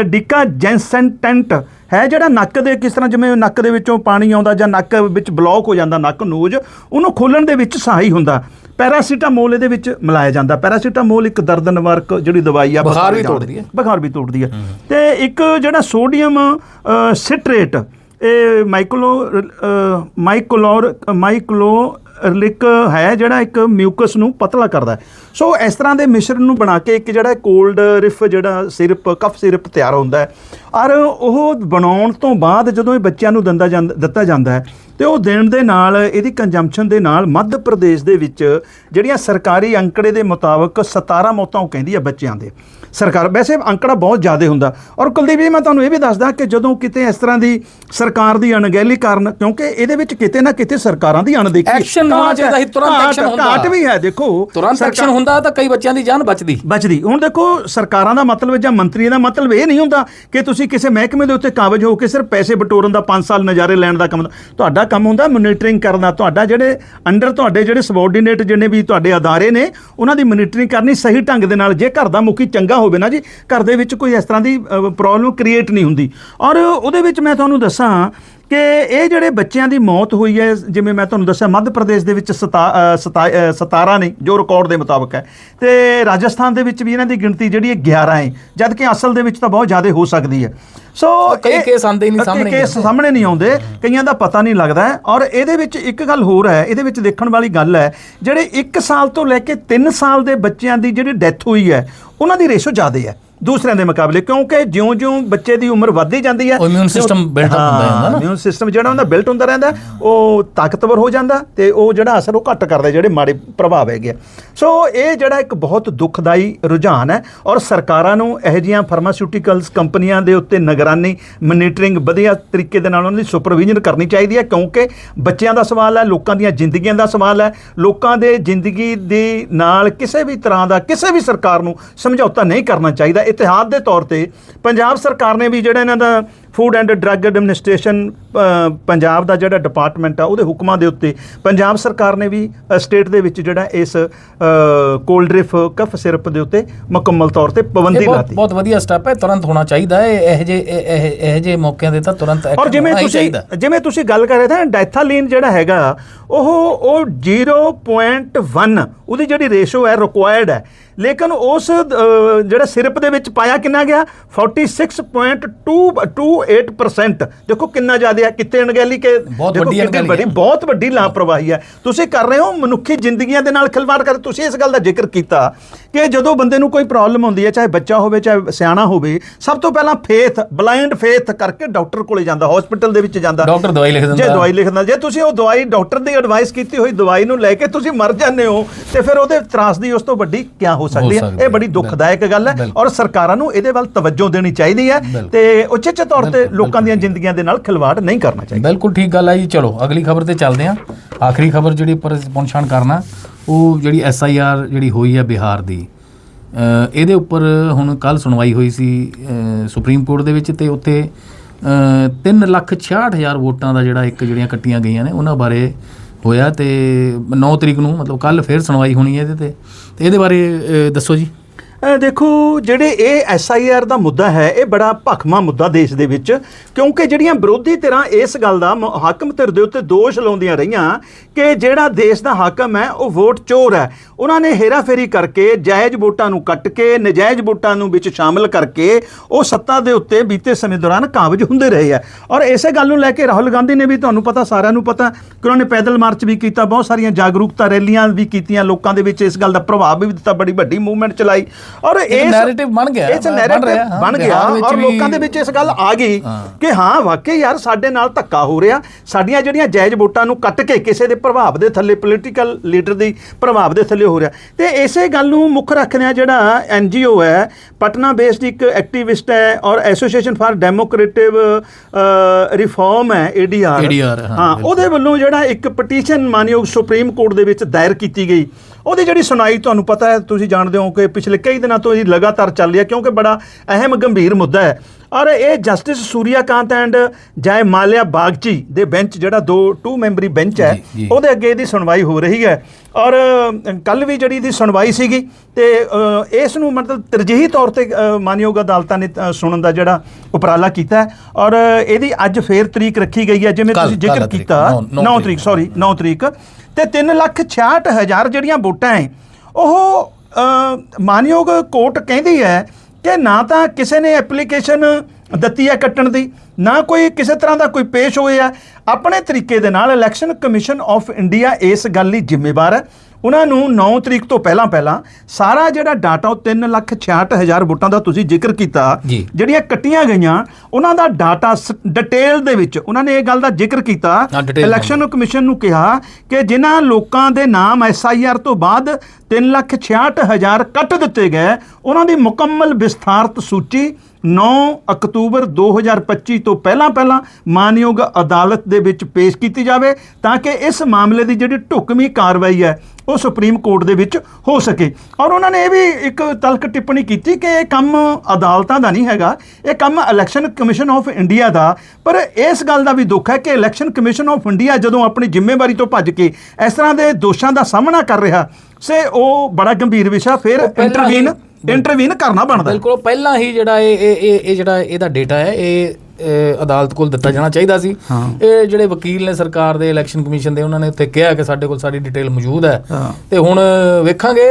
ਡਿਕਾ ਜੈਂਸੈਂਟੈਂਟ ਹੈ ਜਿਹੜਾ ਨੱਕ ਦੇ ਕਿਸ ਤਰ੍ਹਾਂ ਜਿਵੇਂ ਨੱਕ ਦੇ ਵਿੱਚੋਂ ਪਾਣੀ ਆਉਂਦਾ ਜਾਂ ਨੱਕ ਵਿੱਚ ਬਲੌਕ ਹੋ ਜਾਂਦਾ ਨੱਕ ਨੋਜ ਉਹਨੂੰ ਖੋਲਣ ਦੇ ਵਿੱਚ ਸਹਾਈ ਹੁੰਦਾ। ਪੈਰਾਸੀਟਾਮੋਲ ਇਹਦੇ ਵਿੱਚ ਮਿਲਾਇਆ ਜਾਂਦਾ। ਪੈਰਾਸੀਟਾਮੋਲ ਇੱਕ ਦਰਦ ਨਿਵਾਰਕ ਜਿਹੜੀ ਦਵਾਈ ਆ ਬੁਖਾਰ ਵੀ ਤੋੜਦੀ ਹੈ। ਬੁਖਾਰ ਵੀ ਤੋੜਦੀ ਹੈ। ਤੇ ਇੱਕ ਜਿਹੜਾ ਸੋਡੀਅਮ ਸਿਟਰੇਟ ਇਹ ਮਾਈਕਲੋ ਮਾਈਕਲੋਰ ਮਾਈਕਲੋਰਿਕ ਹੈ ਜਿਹੜਾ ਇੱਕ ਮਿਊਕਸ ਨੂੰ ਪਤਲਾ ਕਰਦਾ ਸੋ ਇਸ ਤਰ੍ਹਾਂ ਦੇ ਮਿਸ਼ਰਣ ਨੂੰ ਬਣਾ ਕੇ ਇੱਕ ਜਿਹੜਾ ਕੋਲਡ ਰਿਫ ਜਿਹੜਾ ਸਿਰਪ ਕਫ ਸਿਰਪ ਤਿਆਰ ਹੁੰਦਾ ਹੈ। ਔਰ ਉਹ ਬਣਾਉਣ ਤੋਂ ਬਾਅਦ ਜਦੋਂ ਇਹ ਬੱਚਿਆਂ ਨੂੰ ਦੰਦਾ ਜਾਂਦਾ ਦਿੱਤਾ ਜਾਂਦਾ ਹੈ ਤੇ ਉਹ ਦੇਣ ਦੇ ਨਾਲ ਇਹਦੀ ਕੰਜੰਪਸ਼ਨ ਦੇ ਨਾਲ ਮੱਧ ਪ੍ਰਦੇਸ਼ ਦੇ ਵਿੱਚ ਜਿਹੜੀਆਂ ਸਰਕਾਰੀ ਅੰਕੜੇ ਦੇ ਮੁਤਾਬਕ 17 ਮੌਤਾਂ ਉਹ ਕਹਿੰਦੀ ਆ ਬੱਚਿਆਂ ਦੇ। ਸਰਕਾਰ ਵੈਸੇ ਅੰਕੜਾ ਬਹੁਤ ਜ਼ਿਆਦਾ ਹੁੰਦਾ। ਔਰ ਕੁਲਦੀਪ ਜੀ ਮੈਂ ਤੁਹਾਨੂੰ ਇਹ ਵੀ ਦੱਸਦਾ ਕਿ ਜਦੋਂ ਕਿਤੇ ਇਸ ਤਰ੍ਹਾਂ ਦੀ ਸਰਕਾਰ ਦੀ ਅਣਗਹਿਲੀ ਕਾਰਨ ਕਿਉਂਕਿ ਇਹਦੇ ਵਿੱਚ ਕਿਤੇ ਨਾ ਕਿਤੇ ਸਰਕਾਰਾਂ ਦੀ ਅਣਦੇਖੀ। Action ਹੋਣਾ। ਚਾਹੀਦਾ ਸੀ, ਤੁਰੰਤ action ਹੁੰਦਾ। ਘਾਟ ਵੀ ਹੈ ਦੇਖੋ। ਤੁਰੰਤ ਐਕਸ਼ਨ ਹੁੰਦਾ ਤਾਂ ਕਈ ਬੱਚਿਆਂ ਦੀ ਜਾਨ ਬਚਦੀ। ਬਚਦੀ। ਹੁਣ ਦੇਖੋ ਸਰਕਾਰਾਂ ਦਾ ਮਤਲਬ ਜਾਂ ਮੰਤਰੀਆਂ ਦਾ ਮਤਲਬ ਇਹ ਨਹੀਂ ਹੁੰਦਾ ਕਿ ਤੁਸੀਂ ਕਿਸੇ ਮਹਿਕਮੇ ਦੇ ਉੱਤੇ ਕਾਬਜ ਹੋ ਕੇ ਸਿਰਫ ਪੈਸੇ ਬਟੋਰਨ ਦਾ 5 ਸਾਲ ਨਜ਼ਾਰੇ ਲੈਣ ਦਾ ਕੰਮ ਤੁਹਾਡਾ ਕੰਮ ਹੁੰਦਾ ਮੋਨੀਟਰਿੰਗ ਕਰਨਾ ਤੁਹਾਡਾ ਜਿਹੜੇ ਅੰਡਰ ਤੁਹਾਡੇ ਜਿਹੜੇ ਸਬੋਰਡੀਨੇਟ ਜਿਹਨੇ ਵੀ ਤੁਹਾਡੇ ਅਦਾਰੇ ਨੇ, ਉਹਨਾਂ ਦੀ ਮੋਨੀਟਰਿੰਗ ਕਰਨੀ ਸਹੀ ਢੰਗ ਦੇ ਨਾਲ, ਜੇ ਘਰ ਦਾ ਮੁਖੀ ਚੰਗਾ ਹੋਵੇ ਨਾ ਜੀ, ਘਰ ਦੇ ਵਿੱਚ ਕੋਈ ਇਸ ਤਰ੍ਹਾਂ ਦੀ ਪ੍ਰੋਬਲਮ ਕ੍ਰੀਏਟ ਨਹੀਂ ਹੁੰਦੀ। ਔਰ ਉਹਦੇ ਵਿੱਚ ਮੈਂ ਤੁਹਾਨੂੰ ਦੱਸਾਂ ਕਿ ਇਹ ਜਿਹੜੇ ਬੱਚਿਆਂ ਦੀ ਮੌਤ ਹੋਈ ਹੈ ਜਿਵੇਂ ਮੈਂ ਤੁਹਾਨੂੰ ਦੱਸਿਆ ਮੱਧ ਪ੍ਰਦੇਸ਼ ਦੇ ਵਿੱਚ ਸਤਾ- ਅ, ਸਤਾ- ਅ, 17 ਨੇ ਜੋ ਰਿਕਾਰਡ ਦੇ ਮੁਤਾਬਕ ਹੈ। ਤੇ ਰਾਜਸਥਾਨ ਦੇ ਵਿੱਚ ਵੀ ਇਹਨਾਂ ਦੀ ਗਿਣਤੀ ਜਿਹੜੀ ਹੈ 11 ਹੈ। ਜਦ ਕਿ ਅਸਲ ਦੇ ਵਿੱਚ ਤਾਂ ਬਹੁਤ ਜ਼ਿਆਦਾ ਹੋ ਸਕਦੀ ਹੈ। ਸੋ ਕਈ ਕੇਸ ਆਉਂਦੇ ਨਹੀਂ ਸਾਹਮਣੇ ਕੇਸ ਸਾਹਮਣੇ ਨਹੀਂ ਆਉਂਦੇ ਕਈਆਂ ਦਾ ਪਤਾ ਨਹੀਂ ਲੱਗਦਾ ਔਰ ਇਹਦੇ ਵਿੱਚ ਇੱਕ ਗੱਲ ਹੋਰ ਹੈ ਇਹਦੇ ਵਿੱਚ ਦੇਖਣ ਵਾਲੀ ਗੱਲ ਹੈ ਜਿਹੜੇ 1 ਸਾਲ ਤੋਂ ਲੈ ਕੇ 3 ਸਾਲ ਦੇ ਬੱਚਿਆਂ ਦੀ ਜਿਹੜੀ ਡੈਥ ਹੋਈ ਹੈ ਉਹਨਾਂ ਦੀ ਰੇਸ਼ੋ ਜ਼ਿਆਦਾ ਹੈ। ਦੂਸਰਿਆਂ ਦੇ ਮੁਕਾਬਲੇ ਕਿਉਂਕਿ ਜਿਉਂ-ਜਿਉਂ ਬੱਚੇ ਦੀ ਉਮਰ ਵੱਧਦੀ ਜਾਂਦੀ ਹੈ system built up ਹੁੰਦਾ ਜਾਂਦਾ ਨਾ। ਇਮਿਊਨ ਸਿਸਟਮ ਜਿਹੜਾ ਉਹਦਾ ਬਿਲਟ ਹੁੰਦਾ ਰਹਿੰਦਾ ਉਹ ਤਾਕਤਵਰ ਹੋ ਜਾਂਦਾ ਤੇ ਉਹ ਜਿਹੜਾ ਅਸਰ ਉਹ ਘੱਟ ਕਰਦਾ ਜਿਹੜੇ ਮਾੜੇ ਪ੍ਰਭਾਵ ਹੈਗੇ ਆ। ਸੋ ਇਹ ਜਿਹੜਾ ਇੱਕ ਬਹੁਤ ਦੁਖਦਾਈ ਰੁਝਾਨ ਹੈ ਔਰ ਸਰਕਾਰਾਂ ਨੂੰ ਇਹੋ ਜਿਹੀਆਂ ਫਾਰਮਾਸਿਊਟੀਕਲਸ ਕੰਪਨੀਆਂ ਦੇ ਉੱਤੇ ਨਿਗਰਾਨੀ ਮੋਨੀਟਰਿੰਗ ਵਧੀਆ ਤਰੀਕੇ ਦੇ ਨਾਲ ਉਹਨਾਂ ਦੀ ਸੁਪਰਵਿਜ਼ਨ ਕਰਨੀ ਚਾਹੀਦੀ ਹੈ ਕਿਉਂਕਿ ਬੱਚਿਆਂ ਦਾ ਸਵਾਲ ਹੈ ਲੋਕਾਂ ਦੀਆਂ ਜ਼ਿੰਦਗੀਆਂ ਦਾ ਸਵਾਲ ਹੈ ਲੋਕਾਂ ਦੇ ਜ਼ਿੰਦਗੀ ਦੇ ਨਾਲ ਕਿਸੇ ਵੀ ਤਰ੍ਹਾਂ ਦਾ ਕਿਸੇ ਵੀ ਸਰਕਾਰ ਨੂੰ ਸਮਝੌਤਾ ਨਹੀਂ ਕਰਨਾ ਚਾਹੀਦਾ ਇਤਿਹਾਦ ਦੇ ਤੌਰ ਤੇ ਪੰਜਾਬ ਸਰਕਾਰ ਨੇ ਵੀ ਜਿਹੜਾ ਇਹਨਾਂ ਦਾ food and drug administration Punjab ਦਾ ਜਿਹੜਾ ਡਿਪਾਰਟਮੈਂਟ ਆ ਉਹਦੇ ਹੁਕਮਾਂ ਦੇ ਉੱਤੇ ਪੰਜਾਬ ਸਰਕਾਰ ਨੇ ਵੀ ਸਟੇਟ ਦੇ ਵਿੱਚ ਜਿਹੜਾ ਇਸ ਕੋਲਡ ਡ੍ਰਿਫ ਕਫ ਸਿਰਪ ਦੇ ਉੱਤੇ ਮੁਕੰਮਲ ਤੌਰ ਤੇ ਪਾਬੰਦੀ ਲਾਤੀ। ਬਹੁਤ ਵਧੀਆ ਸਟੈਪ ਹੈ ਤੁਰੰਤ ਹੋਣਾ ਚਾਹੀਦਾ ਹੈ ਇਹ ਜੇ ਇਹ ਇਹ ਜੇ ਮੌਕਿਆਂ ਦੇ ਤਾਂ ਤੁਰੰਤ ਔਰ ਐਕਸ਼ਨ ਜਿਵੇਂ ਹੀ ਤੁਸੀਂ ਜਿਵੇਂ ਤੁਸੀਂ ਗੱਲ ਕਰ ਰਹੇ ਸੀ ਡਾਈਥਾਲੀਨ ਜਿਹੜਾ ਹੈਗਾ ਉਹ ਉਹ 0.1 ਉਹਦੀ ਜਿਹੜੀ ਰੇਸ਼ੋ ਹੈ ਰਿਕੁਆਇਰਡ ਹੈ। ਲੇਕਿਨ ਉਸ ਜਿਹੜਾ ਸਿਰਪ ਦੇ ਵਿੱਚ ਪਾਇਆ ਕਿੰਨਾ ਗਿਆ? 46.228% ਦੇਖੋ ਕਿੰਨਾ ਜ਼ਿਆਦਾ ਹੈ ਕਿਤੇ ਅਣਗਹਿਲੀ ਕੇ ਬਹੁਤ ਵੱਡੀ ਅਣਗਹਿਲੀ। ਬਹੁਤ ਵੱਡੀ ਲਾਪਰਵਾਹੀ ਹੈ। ਤੁਸੀਂ ਕਰ ਰਹੇ ਹੋ ਮਨੁੱਖੀ ਜ਼ਿੰਦਗੀਆਂ ਦੇ ਨਾਲ ਖਿਲਵਾੜ ਕਰ ਤੁਸੀਂ ਇਸ ਗੱਲ ਦਾ ਜ਼ਿਕਰ ਕੀਤਾ ਕਿ ਜਦੋਂ ਬੰਦੇ ਨੂੰ ਕੋਈ ਪ੍ਰੋਬਲਮ ਹੁੰਦੀ ਹੈ ਚਾਹੇ ਬੱਚਾ ਹੋਵੇ ਚਾਹੇ ਸਿਆਣਾ ਹੋਵੇ ਸਭ ਤੋਂ ਪਹਿਲਾਂ ਫੇਥ ਬਲਾਈਂਡ ਫੇਥ ਕਰਕੇ ਡਾਕਟਰ ਕੋਲੇ ਜਾਂਦਾ ਹਸਪੀਟਲ ਦੇ ਵਿੱਚ ਜਾਂਦਾ। ਡਾਕਟਰ ਦਵਾਈ ਲਿਖ ਜੇ ਦਿੰਦਾ ਦਵਾਈ ਲਿਖਦਾ ਜੇ ਤੁਸੀਂ ਉਹ ਦਵਾਈ ਡਾਕਟਰ ਦੀ ਐਡਵਾਈਸ ਕੀਤੀ ਹੋਈ ਦਵਾਈ ਨੂੰ ਲੈ ਕੇ ਤੁਸੀਂ ਮਰ ਜਾਂਦੇ ਹੋ ਤੇ ਫਿਰ ਉਹਦੇ ਤਰਾਸਦੀ ਉਸ ਤੋਂ ਵੱਡੀ ਕੀ ਹੋ ਸਕਦੀ ਹੈ। ਸਕਦੀ ਇਹ ਬੜੀ ਦੁਖਦਾਇਕ ਗੱਲ ਹੈ। ਔਰ ਸਰਕਾਰਾਂ ਨੂੰ ਇਹਦੇ ਵੱਲ ਤਵੱਜੋ ਦੇਣੀ ਚਾਹੀਦੀ ਹੈ। ਤੇ ਉਚਿਤ ਤੌਰ ਤੇ ਲੋਕਾਂ ਦੀਆਂ ਜ਼ਿੰਦਗੀਆਂ ਦੇ ਨਾਲ ਖਿਲਵਾੜ ਨਹੀਂ ਕਰਨਾ ਚਾਹੀਦਾ। ਬਿਲਕੁਲ ਠੀਕ ਗੱਲ ਹੈ ਜੀ। ਚਲੋ ਅਗਲੀ ਖਬਰ ਤੇ ਚੱਲਦੇ ਹਾਂ। ਆਖਰੀ ਖਬਰ ਜਿਹੜੀ ਅਸੀਂ ਪਹੁੰਚਾਣ ਕਰਨਾ ਉਹ ਜਿਹੜੀ ਐਸ ਆਈ ਆਰ ਜਿਹੜੀ ਹੋਈ ਹੈ ਬਿਹਾਰ ਦੀ ਇਹਦੇ ਉੱਪਰ ਹੁਣ ਕੱਲ ਸੁਣਵਾਈ ਹੋਈ ਸੀ ਸੁਪਰੀਮ ਕੋਰਟ ਦੇ ਵਿੱਚ ਤੇ ਉੱਥੇ ਅ, ਤਿੰਨ ਲੱਖ 66 ਹਜ਼ਾਰ ਵੋਟਾਂ ਦਾ ਜਿਹੜਾ ਇੱਕ ਜਿਹੜੀਆਂ ਕੱਟੀਆਂ ਗਈਆਂ ਨੇ ਉਹਨਾਂ ਬਾਰੇ ਹੋਇਆ ਤੇ 9 ਤਰੀਕ ਨੂੰ ਮਤਲਬ ਕੱਲ ਫੇਰ ਸੁਣਵਾਈ ਹੋਣੀ ਹੈ ਇਹਦੇ ਤੇ। ਤੇ ਇਹਦੇ ਬਾਰੇ ਦੱਸੋ ਜੀ। ਅ, ਦੇਖੋ ਜਿਹੜੇ ਇਹ ਐਸਆਈਆਰ ਦਾ ਮੁੱਦਾ ਹੈ ਇਹ ਬੜਾ ਭਖਮਾ ਮੁੱਦਾ ਦੇਸ਼ ਦੇ ਵਿੱਚ ਕਿਉਂਕਿ ਜਿਹੜੀਆਂ ਵਿਰੋਧੀ ਧਿਰਾਂ ਇਸ ਗੱਲ ਦਾ ਮ- ਹਾਕਮ ਧਿਰ ਦੇ ਉੱਤੇ ਦੋਸ਼ ਲਾਉਂਦੀਆਂ ਰਹੀਆਂ ਕਿ ਜਿਹੜਾ ਦੇਸ਼ ਦਾ ਹਾਕਮ ਹੈ ਉਹ ਵੋਟ ਚੋਰ ਹੈ। ਉਹਨਾਂ ਨੇ ਹੇਰਾਫੇਰੀ ਕਰਕੇ ਜਾਇਜ਼ ਵੋਟਾਂ ਨੂੰ ਕੱਟ ਕੇ ਨਜਾਇਜ਼ ਵੋਟਾਂ ਨੂੰ ਵਿੱਚ ਸ਼ਾਮਲ ਕਰਕੇ ਉਹ ਸੱਤਾ ਦੇ ਉੱਤੇ ਬੀਤੇ ਸਮੇਂ ਦੌਰਾਨ ਕਾਬਜ ਹੁੰਦੇ ਰਹੇ ਆ ਔਰ ਇਸੇ ਗੱਲ ਨੂੰ ਲੈ ਕੇ ਰਾਹੁਲ ਗਾਂਧੀ ਨੇ ਵੀ ਤੁਹਾਨੂੰ ਪਤਾ ਸਾਰਿਆਂ ਨੂੰ ਪਤਾ ਕਿ ਉਹਨਾਂ ਨੇ ਪੈਦਲ ਮਾਰਚ ਵੀ ਕੀਤਾ ਬਹੁਤ ਸਾਰੀਆਂ ਜਾਗਰੂਕਤਾ ਰੈਲੀਆਂ ਵੀ ਕੀਤੀਆਂ ਲੋਕਾਂ ਦੇ ਵਿੱਚ ਇਸ ਗੱਲ ਦਾ ਪ੍ਰਭਾਵ ਵੀ ਦਿੱਤਾ ਬੜੀ ਵੱਡੀ ਮੂਵਮੈਂਟ ਚਲਾਈ। ਔਰ ਇਸ narrative ਬਣ ਗਿਆ, ਇਸ ਬਣ narrative ਰਿਹਾ, ਹਾਂ, ਬਣ ਗਿਆ ਔਰ ਲੋਕਾਂ ਦੇ ਵਿੱਚ ਇਸ ਗੱਲ ਆ ਗਈ। ਕਿ ਹਾਂ ਵਾਕਈ ਯਾਰ ਸਾਡੇ ਨਾਲ ਧੱਕਾ ਹੋ ਰਿਹਾ। ਸਾਡੀਆਂ ਜਿਹੜੀਆਂ ਜਾਇਜ਼ ਵੋਟਾਂ ਨੂੰ ਕੱਟ ਕੇ ਕਿਸੇ ਦੇ ਪ੍ਰਭਾਵ ਦੇ ਥੱਲੇ ਪੋਲੀਟੀਕਲ ਲੀਡਰ ਦੀ ਪ੍ਰਭਾਵ ਦੇ ਥੱਲੇ ਹੋ ਰਿਹਾ। ਤੇ ਇਸੇ ਗੱਲ ਨੂੰ ਮੁੱਖ ਰੱਖਦਿਆਂ ਜਿਹੜਾ ਐਨਜੀਓ ਹੈ ਪਟਨਾ ਬੇਸਡ ਇੱਕ ਐਕਟਿਵਿਸਟ ਹੈ ਔਰ ਐਸੋਸੀਏਸ਼ਨ ਫਾਰ ਡੈਮੋਕ੍ਰੇਟਿਵ ਰਿਫਾਰਮ ਹੈ ਏਡੀਆਰ ਹਾਂ ਉਹਦੇ ਵੱਲੋਂ ਜਿਹੜਾ ਇੱਕ ਪਟੀਸ਼ਨ ਮਾਨਯੋਗ ਸੁਪਰੀਮ ਕੋਰਟ ਦੇ ਵਿੱਚ ਦਾਇਰ ਕੀਤੀ ਗਈ। ਉਹਦੀ ਜਿਹੜੀ ਸੁਣਾਈ ਤੁਹਾਨੂੰ ਪਤਾ ਹੈ ਤੁਸੀਂ ਜਾਣਦੇ ਹੋ ਕਿ ਪਿਛਲੇ ਕਈ ਦਿਨਾਂ ਤੋਂ ਇਹ ਲਗਾਤਾਰ ਚੱਲ ਰਹੀ ਹੈ ਕਿਉਂਕਿ ਬੜਾ ਅਹਿਮ ਗੰਭੀਰ ਮੁੱਦਾ ਹੈ। ਔਰ ਇਹ ਜਸਟਿਸ ਸੂਰਿਆਕਾਂਤ ਐਂਡ ਜੈ ਮਾਲਿਆ ਬਾਗਚੀ ਦੇ ਬੈਂਚ ਜਿਹੜਾ ਦੋ ਟੂ ਮੈਂਬਰੀ ਬੈਂਚ ਹੈ। ਉਹਦੇ ਅੱਗੇ ਇਹਦੀ ਸੁਣਵਾਈ ਹੋ ਰਹੀ ਹੈ। ਔਰ ਕੱਲ ਵੀ ਜਿਹੜੀ ਦੀ ਸੁਣਵਾਈ ਸੀਗੀ ਤੇ ਇਸ ਨੂੰ ਮਤਲਬ ਤਰਜੀਹੀ ਤੌਰ ਤੇ ਮਾਨਯੋਗ ਅਦਾਲਤਾਂ ਨੇ ਸੁਣਨ ਦਾ ਜਿਹੜਾ ਉਪਰਾਲਾ ਕੀਤਾ ਔਰ ਇਹਦੀ ਅੱਜ ਫੇਰ ਤਰੀਕ ਰੱਖੀ ਗਈ ਹੈ ਜਿਵੇਂ ਤੁਸੀਂ ਜ਼ਿਕਰ ਕੀਤਾ। ਨੌਂ- ਨੌਂ 9 ਤਰੀਕ। ਤਰੀਕ ਸੌਰੀ 9 ਤਰੀਕ। ਤੇ 3 ਲੱਖ 66 ਹਜ਼ਾਰ ਜਿਹੜੀਆਂ ਵੋਟਾਂ ਹੈ ਉਹ ਮਾਨਯੋਗ ਕੋਰਟ ਕਹਿੰਦੀ ਹੈ ਕਿ ਨਾ ਤਾਂ ਕਿਸੇ ਨੇ ਐਪਲੀਕੇਸ਼ਨ ਦਿੱਤੀ ਹੈ ਕੱਟਣ ਦੀ, ਨਾ ਕੋਈ ਕਿਸੇ ਤਰ੍ਹਾਂ ਦਾ ਕੋਈ ਪੇਸ਼ ਹੋਇਆ। ਆਪਣੇ ਤਰੀਕੇ ਦੇ ਨਾਲ ਇਲੈਕਸ਼ਨ ਕਮਿਸ਼ਨ ਆਫ ਇੰਡੀਆ ਇਸ ਗੱਲ ਲਈ ਜ਼ਿੰਮੇਵਾਰ ਹੈ ਉਹਨਾਂ ਨੂੰ 9 ਤਰੀਕ ਤੋਂ ਪਹਿਲਾਂ ਪਹਿਲਾਂ ਸਾਰਾ ਜਿਹੜਾ ਡਾਟਾ ਉਹ 3 ਲੱਖ 66 ਹਜ਼ਾਰ ਵੋਟਾਂ ਦਾ ਤੁਸੀਂ ਜ਼ਿਕਰ ਕੀਤਾ। ਜਿਹੜੀਆਂ ਕੱਟੀਆਂ ਗਈਆਂ ਉਹਨਾਂ ਦਾ ਡਾਟਾ ਡਿਟੇਲ ਦੇ ਵਿੱਚ ਉਹਨਾਂ ਨੇ ਇਹ ਗੱਲ ਦਾ ਜ਼ਿਕਰ ਕੀਤਾ ਇਲੈਕਸ਼ਨ ਕਮਿਸ਼ਨ ਨੂੰ ਕਿਹਾ ਕਿ ਜਿਨ੍ਹਾਂ ਲੋਕਾਂ ਦੇ ਨਾਮ ਐਸਆਈਆਰ ਤੋਂ ਬਾਅਦ 3 ਲੱਖ 66 ਹਜ਼ਾਰ ਕੱਟ ਦਿੱਤੇ ਗਏ ਉਹਨਾਂ ਦੀ ਮੁਕੰਮਲ ਵਿਸਥਾਰਤ ਸੂਚੀ 9 ਅਕਤੂਬਰ 2025 ਤੋਂ ਪਹਿਲਾਂ ਪਹਿਲਾਂ ਮਾਨਯੋਗ ਅਦਾਲਤ ਦੇ ਵਿੱਚ ਪੇਸ਼ ਕੀਤੀ ਜਾਵੇ ਤਾਂ ਕਿ ਇਸ ਮਾਮਲੇ ਦੀ ਜਿਹੜੀ ਢੁਕਵੀਂ ਕਾਰਵਾਈ ਹੈ ਉਹ ਸੁਪਰੀਮ ਕੋਰਟ ਦੇ ਵਿੱਚ ਹੋ ਸਕੇ ਔਰ ਉਹਨਾਂ ਨੇ ਇਹ ਵੀ ਇੱਕ ਤਲਕ ਟਿੱਪਣੀ ਕੀਤੀ ਕਿ ਇਹ ਕੰਮ ਅਦਾਲਤਾਂ ਦਾ ਨਹੀਂ ਹੈਗਾ ਇਹ ਕੰਮ ਇਲੈਕਸ਼ਨ ਕਮਿਸ਼ਨ ਆਫ ਇੰਡੀਆ ਦਾ ਪਰ ਇਸ ਗੱਲ ਦਾ ਵੀ ਦੁੱਖ ਹੈ ਕਿ ਇਲੈਕਸ਼ਨ ਕਮਿਸ਼ਨ ਆਫ ਇੰਡੀਆ ਜਦੋਂ ਆਪਣੀ ਜ਼ਿੰਮੇਵਾਰੀ ਤੋਂ ਭੱਜ ਕੇ ਇਸ ਤਰ੍ਹਾਂ ਦੇ ਦੋਸ਼ਾਂ ਦਾ ਸਾਹਮਣਾ ਕਰ ਰਿਹਾ ਸੇ ਉਹ ਬੜਾ ਗੰਭੀਰ ਵਿਸ਼ਾ ਫਿਰ ਇੰਟਰਵੀਨ ਇੰਟਰਵੀਨ ਕਰਨਾ ਬਣਦਾ। ਬਿਲਕੁਲ ਪਹਿਲਾਂ ਹੀ ਜਿਹੜਾ ਇਹ ਇਹ ਜਿਹੜਾ ਇਹਦਾ ਡੇਟਾ ਹੈ ਇਹ ਅਦਾਲਤ ਕੋਲ ਦਿੱਤਾ ਜਾਣਾ ਚਾਹੀਦਾ ਸੀ। ਇਹ ਜਿਹੜੇ ਵਕੀਲ ਨੇ ਸਰਕਾਰ ਦੇ ਇਲੈਕਸ਼ਨ ਕਮਿਸ਼ਨ ਦੇ ਉਹਨਾਂ ਨੇ ਉੱਥੇ ਕਿਹਾ ਕਿ ਸਾਡੇ ਕੋਲ ਸਾਰੀ ਡਿਟੇਲ ਮੌਜੂਦ ਹੈ। ਤੇ ਹੁਣ ਵੇਖਾਂਗੇ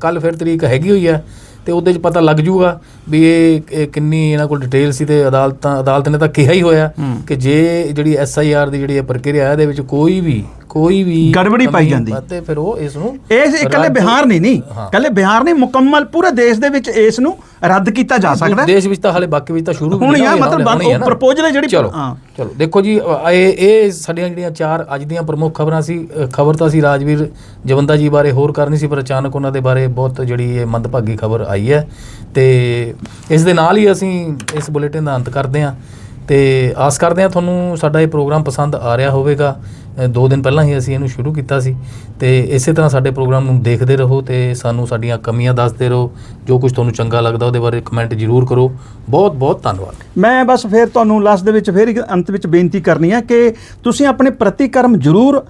ਕੱਲ ਫਿਰ ਤਰੀਕ ਹੈਗੀ ਹੋਈ ਹੈ ਤੇ ਉਹਦੇ 'ਚ ਪਤਾ ਲੱਗ ਜੂਗਾ ਵੀ ਇਹ ਕਿੰਨੀ ਇਹਨਾਂ ਕੋਲ ਡਿਟੇਲ ਸੀ ਤੇ ਅਦਾਲਤਾਂ ਅਦਾਲਤ ਨੇ ਤਾਂ ਕਿਹਾ ਹੀ ਹੋਇਆ ਕਿ ਜੇ ਜਿਹੜੀ ਐਸ ਆਈ ਆਰ ਦੀ ਜਿਹੜੀ ਇਹ ਪ੍ਰਕਿਰਿਆ ਹੈ ਇਹਦੇ ਵਿੱਚ ਕੋਈ ਵੀ ਕੋਈ ਵੀ ਗੜਬੜੀ ਪਾਈ ਜਾਂਦੀ। ਤੇ ਫਿਰ ਉਹ ਇਸ ਨੂੰ ਇਹ ਇਕੱਲੇ ਬਿਹਾਰ ਨਹੀਂ ਨਹੀਂ। ਇਕੱਲੇ ਬਿਹਾਰ ਨਹੀਂ ਮੁਕੰਮਲ ਪੂਰੇ ਦੇਸ਼ ਦੇ ਵਿੱਚ ਇਸ ਨੂੰ ਰੱਦ ਕੀਤਾ ਜਾ ਸਕਦਾ ਦੇਸ਼ ਵਿੱਚ ਤਾਂ ਹਾਲੇ ਬਾਕੀ ਵਿੱਚ ਤਾਂ ਸ਼ੁਰੂ ਹੁਣ ਯਾਰ ਮਤਲਬ ਹੈ ਹੈ ਜਿਹੜੀ- ਚਲੋ। ਚਲੋ ਦੇਖੋ ਜੀ ਇਹ ਇਹ ਸਾਡੀਆਂ ਜਿਹੜੀਆਂ ਚਾਰ ਅੱਜ ਦੀਆਂ ਪ੍ਰਮੁੱਖ ਖਬਰਾਂ ਸੀ ਖਬਰ ਤਾਂ ਸੀ ਰਾਜਵੀਰ ਜਵੰਦਾ ਜੀ ਬਾਰੇ ਹੋਰ ਕਰਨੀ ਸੀ ਪਰ ਅਚਾਨਕ ਉਹਨਾਂ ਦੇ ਬਾਰੇ ਬਹੁਤ ਜਿਹੜੀ ਇਹ ਮੰਦਭਾਗੀ ਖਬਰ ਆਈ ਹੈ। ਤੇ ਇਸ ਦੇ ਨਾਲ ਹੀ ਅਸੀਂ ਇਸ ਬੁਲੇਟਿਨ ਦਾ ਅੰਤ ਕਰਦੇ ਹਾਂ। ਤੇ ਆਸ ਕਰਦੇ ਹਾਂ ਤੁਹਾਨੂੰ ਸਾਡਾ ਇਹ ਪ੍ਰੋਗਰਾਮ ਪਸੰਦ ਆ ਰਿਹਾ ਹੋਵੇਗਾ। ਅ, ਦੋ ਦਿਨ ਪਹਿਲਾਂ ਹੀ ਅਸੀਂ ਇਹਨੂੰ ਸ਼ੁਰੂ ਕੀਤਾ ਸੀ ਤੇ ਇਸੇ ਤਰ੍ਹਾਂ ਸਾਡੇ ਪ੍ਰੋਗਰਾਮ ਨੂੰ ਦੇਖਦੇ ਰਹੋ ਤੇ ਸਾਨੂੰ ਸਾਡੀਆਂ ਕਮੀਆਂ ਦੱਸਦੇ ਰਹੋ ਜੋ ਕੁਝ ਤੁਹਾਨੂੰ ਚੰਗਾ ਲੱਗਦਾ ਉਹਦੇ ਬਾਰੇ ਕਮੈਂਟ ਜ਼ਰੂਰ ਕਰੋ। ਬਹੁਤ ਬਹੁਤ ਧੰਨਵਾਦ। ਮੈਂ ਬਸ ਫਿਰ ਤੁਹਾਨੂੰ ਲਾਸਟ ਦੇ ਵਿੱਚ ਫਿਰ ਇੱਕ ਅੰਤ ਵਿੱਚ ਬੇਨਤੀ ਕਰਨੀ ਹੈ ਕਿ ਤੁਸੀਂ ਆਪਣੇ ਪ੍ਰਤੀਕਰਮ ਜ਼ਰੂਰ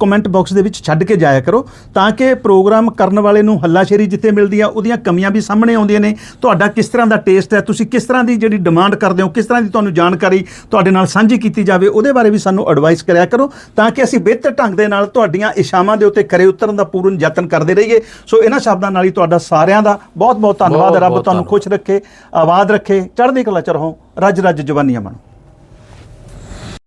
ਕਮੈਂਟ ਬਾਕਸ ਦੇ ਵਿੱਚ ਛੱਡ ਕੇ ਜਾਇਆ ਕਰੋ ਤਾਂ ਕਿ ਪ੍ਰੋਗਰਾਮ ਕਰਨ ਵਾਲੇ ਨੂੰ ਹੱਲਾਸ਼ੇਰੀ ਜਿੱਥੇ ਮਿਲਦੀ ਆ ਉਹਦੀਆਂ ਕਮੀਆਂ ਵੀ ਸਾਹਮਣੇ ਆਉਂਦੀਆਂ ਨੇ। ਤੁਹਾਡਾ ਕਿਸ ਤਰ੍ਹਾਂ ਦਾ ਟੇਸਟ ਹੈ ਤੁਸੀਂ ਕਿਸ ਤਰ੍ਹਾਂ ਦੀ ਜਿਹੜੀ ਡਿਮਾਂਡ ਕਰਦੇ ਹੋ ਕਿਸ ਤਰ੍ਹਾਂ ਦੀ ਤੁਹਾਨੂੰ ਜਾਣਕਾਰੀ ਤੁਹਾਡੇ ਨਾਲ ਸਾਂਝੀ ਕੀਤੀ ਜਾਵੇ ਉਹਦੇ ਬਾਰੇ ਵੀ ਸਾਨੂੰ ਐਡਵਾਈਸ ਕਰਿਆ ਕਰੋ ਤਾਂ ਕਿ ਅਸੀਂ ਬਿਹਤਰ ਢੰਗ ਦੇ ਨਾਲ ਤੁਹਾਡੀਆਂ ਇਸ਼ਾਵਾਂ ਦੇ ਉੱਤੇ ਖਰੇ ਉਤਰਨ ਦਾ ਪੂਰਨ ਯਤਨ ਕਰਦੇ ਰਹੀਏ। ਸੋ ਇਹਨਾਂ ਸ਼ਬਦਾਂ ਨਾਲ ਹੀ ਤੁਹਾਡਾ ਸਾਰਿਆਂ ਦਾ ਬਹੁਤ ਬਹੁਤ ਧੰਨਵਾਦ ਰੱਬ ਤੁਹਾਨੂੰ। ਖੁਸ਼ ਰੱਖੇ ਆਬਾਦ ਰੱਖੇ। ਚੜ੍ਹਦੀ ਕਲਾ ਚ ਰਹੋ। ਰੱਜ ਰੱਜ ਜਵਾਨੀਆਂ ਬਣੋ।